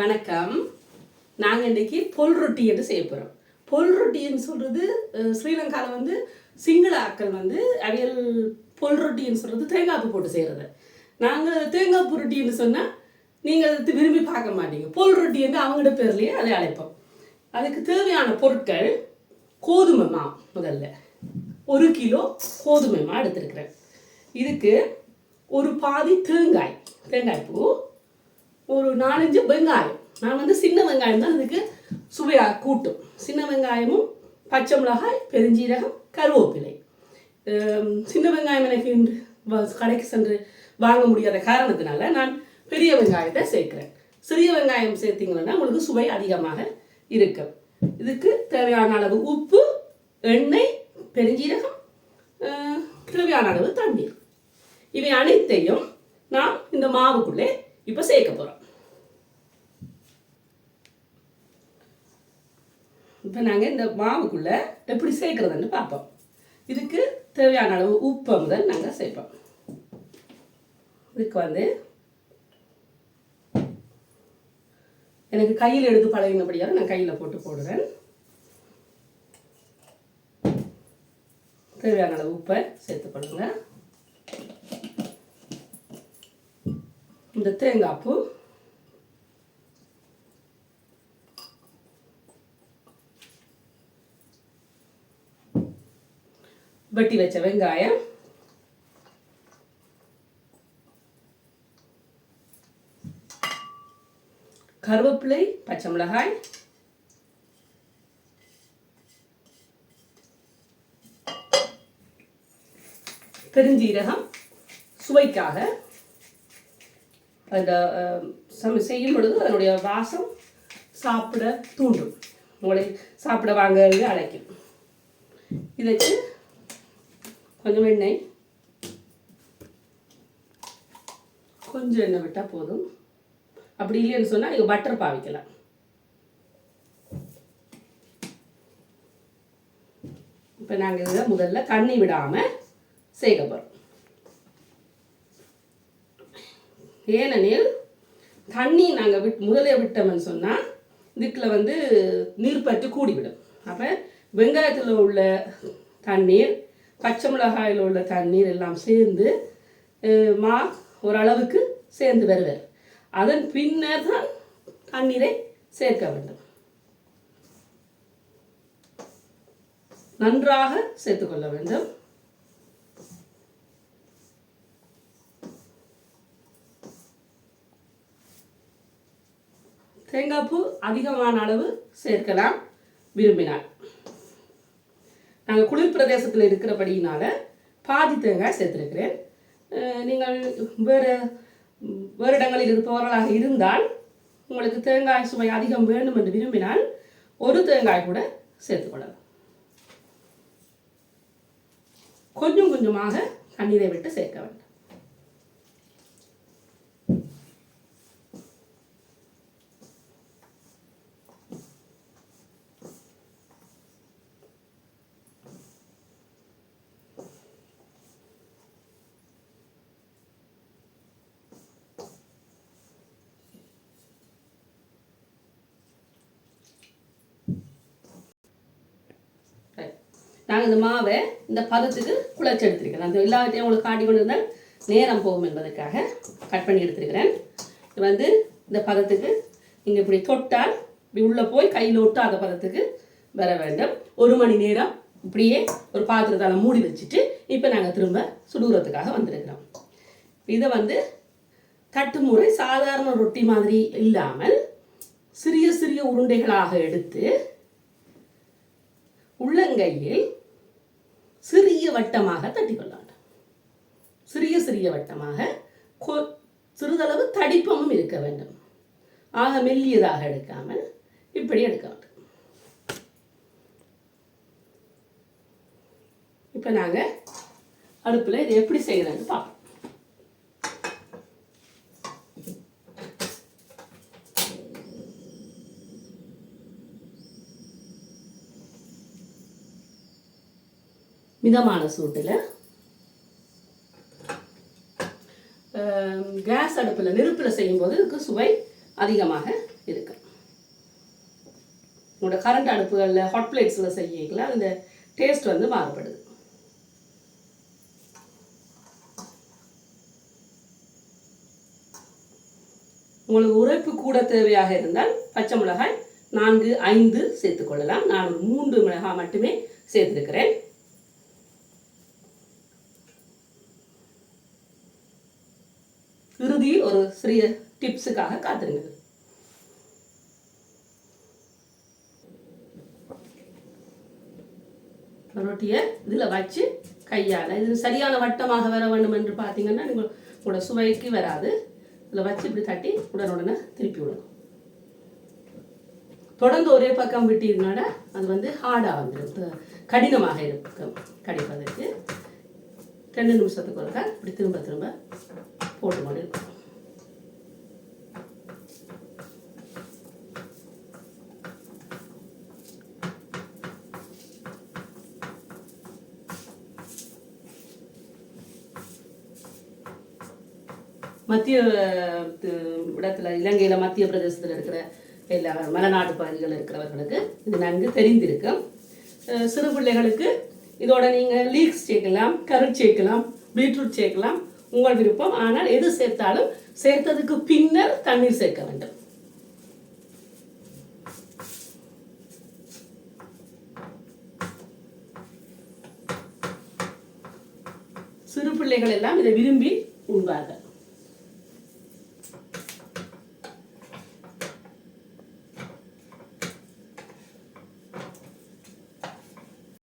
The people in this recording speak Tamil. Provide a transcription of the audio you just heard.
வணக்கம். நாங்கள் இன்றைக்கி பொல் ரொட்டி என்று செய்ய போகிறோம் பொல் ரொட்டின்னு சொல்கிறது ஸ்ரீலங்காவில் வந்து சிங்கள ஆக்கள் வந்து அவியல் பொல் ரொட்டின்னு சொல்கிறது தேங்காய் பூ போட்டு செய்கிறது நாங்கள் தேங்காய் பூ ரொட்டின்னு சொன்னால் நீங்கள் விரும்பி பார்க்க மாட்டீங்க. பொல் ரொட்டி என்று அவங்களோட பேர்லேயே அதை அழைப்போம். அதுக்கு தேவையான பொருட்கள் கோதுமை மா முதல்ல. ஒரு கிலோ கோதுமை மா எடுத்துருக்குறேன். இதுக்கு ஒரு பாதி தேங்காய். தேங்காய் பூ ஒரு நாலஞ்சு வெங்காயம். நான் வந்து சின்ன வெங்காயம் தான் இதுக்கு சுவையாக கூட்டும். சின்ன வெங்காயமும் பச்சை மிளகாய் பெருஞ்சீரகம் கருவேப்பிலை. சின்ன வெங்காயம் எனக்கு இன்று கடைக்கு சென்று வாங்க முடியாத காரணத்தினால நான் பெரிய வெங்காயத்தை சேர்க்குறேன். சிறிய வெங்காயம் சேர்த்திங்கன்னா உங்களுக்கு சுவை அதிகமாக இருக்கும் இதுக்கு தேவையான அளவு உப்பு எண்ணெய் பெருஞ்சீரகம் தேவையான அளவு தண்ணீர். இவை அனைத்தையும் நாம் இந்த மாவுக்குள்ளே இப்போ சேர்க்க போகிறோம் இப்போ நாங்கள் இந்த மாவுக்குள்ளே எப்படி சேர்க்குறதுன்னு பார்ப்போம். இதுக்கு தேவையான அளவு உப்பை முதல் நாங்கள் சேர்ப்போம். இதுக்கு வந்து எனக்கு கையில் எடுத்து பழகினபடியாக நான் கையில் போட்டு போடுவேன் தேவையான அளவு உப்பை சேர்த்து சேர்த்துக்கொள்ளுங்க இந்த தேங்காய் பூ வெட்டி வச்ச வெங்காயம். கருவேப்பிலை பச்சை மிளகாய். பெருஞ்சீரகம் சுவைக்காக. அந்த அஹ், சம செய்யும் பொழுது அதனுடைய வாசம் சாப்பிட தூண்டும். உங்களை சாப்பிட வாங்க அழைக்கும். இதுக்கு கொஞ்சம் எண்ணெய். கொஞ்சம் எண்ணெய் விட்டால் போதும். அப்படி இல்லைன்னு சொன்னால் நீங்கள் பட்டர் பாவிக்கலாம் இப்போ நாங்கள் இதை முதல்ல தண்ணி விடாமல் செய்ய போகிறோம் ஏனெனில் தண்ணி நாங்கள் விட் முதலே விட்டோம்னு சொன்னால் இதுக்குள்ள வந்து நீர்ப்பற்று கூடிவிடும். அப்போ வெங்காயத்தில் உள்ள தண்ணீர் பச்சை மிளகாயில் உள்ள தண்ணீர் எல்லாம் சேர்ந்து மா ஓரளவுக்கு சேர்ந்து வருவார். அதன் பின்னர் தான் தண்ணீரை சேர்க்க வேண்டும். நன்றாக சேர்த்துக்கொள்ள வேண்டும். தேங்காய் பூ அதிகமான அளவு சேர்க்கலாம். விரும்பினால். நாங்கள் குளிர் பிரதேசத்தில் இருக்கிறபடியினால பாதி தேங்காய் சேர்த்துருக்கிறேன். நீங்கள் வேறு வேறு இடங்களில் இருப்பவர்களாக இருந்தால் உங்களுக்கு தேங்காய் சுவை அதிகம் வேண்டும் என்று விரும்பினால் ஒரு தேங்காய் கூட சேர்த்துக்கொள்ளலாம் கொஞ்சம் கொஞ்சமாக தண்ணீரை விட்டு சேர்க்க வேண்டும். நாங்கள் இந்த மாவை இந்த பதத்துக்கு குழச்சி எடுத்துருக்கிறேன் அந்த எல்லாத்தையும் உங்களுக்கு காட்டி கொண்டு இருந்தால் நேரம் போகும் என்பதற்காக கட் பண்ணி எடுத்திருக்கிறேன். இது வந்து இந்த பதத்துக்கு நீங்கள் இப்படி தொட்டால் இப்படி உள்ளே போய் கையில் ஒட்டாத பதத்துக்கு வர வேண்டும். ஒரு மணி நேரம் இப்படியே ஒரு பாத்திரத்தால் மூடி வச்சுட்டு இப்போ நாங்கள் திரும்ப சுடுகிறதுக்காக வந்திருக்கிறோம். இதை வந்து தட்டு முறை சாதாரண ரொட்டி மாதிரி இல்லாமல் சிறிய சிறிய உருண்டைகளாக எடுத்து உள்ளங்கையில் சிறிய வட்டமாக தட்டிக்கொள்ள வேண்டும் சிறிய சிறிய வட்டமாக சிறிதளவு தடிப்பமும் இருக்க வேண்டும். ஆக மெல்லியதாக எடுக்காமல் இப்படி எடுக்க வேண்டும் இப்போ நாங்கள் அடுப்பில் இதை எப்படி செய்யறதுன்னு பார்ப்போம். மிதமான சூட்டில். கேஸ் அடுப்பில் நெருப்பில் செய்யும்போது இதுக்கு சுவை அதிகமாக இருக்கு. உங்களோட கரண்ட் அடுப்புகளில் ஹாட் பிளேட்ஸில் செய்யலாம் அந்த டேஸ்ட் வந்து மாறுபடுது. உங்களுக்கு உரைப்பு கூட தேவையாக இருந்தால் பச்சை மிளகாய் நான்கு ஐந்து சேர்த்துக்கொள்ளலாம் நான் ஒரு மூன்று மிளகாய் மட்டுமே சேர்த்துருக்கிறேன் இறுதியில் ஒரு சிறிய டிப்ஸுக்காக காத்துருங்க ரொட்டியை இதில் வச்சு கையால் இது சரியான வட்டமாக வர வேண்டும் என்று பார்த்தீங்கன்னா நீங்கள் உங்களோட சுவைக்கு வராது. இதில் வச்சு இப்படி தட்டி உடனுடனே திருப்பி விடணும். தொடர்ந்து ஒரே பக்கம் விட்டீங்கனால அது வந்து ஹார்டாக வந்துடும் கடினமாக இருக்கும் கடிப்பதற்கு. ரெண்டு நிமிஷத்துக்கு ஒருக்கா இப்படி திரும்ப திரும்ப போட்டு கொண்டு இருக்கணும். மத்திய இடத்துல இலங்கையில் மத்திய பிரதேசத்தில் இருக்கிற எல்லா மலைநாட்டு பகுதிகள் இருக்கிறவர்களுக்கு இது நன்கு தெரிந்திருக்கும் சிறு பிள்ளைகளுக்கு இதோட நீங்கள் லீக்ஸ் சேர்க்கலாம் கருட் சேர்க்கலாம் பீட்ரூட் சேர்க்கலாம் உங்கள் விருப்பம். ஆனால் எது சேர்த்தாலும் சேர்த்ததுக்கு பின்னர் தண்ணீர் சேர்க்க வேண்டும். சிறு பிள்ளைகள் எல்லாம் இதை விரும்பி உண்பார்கள்.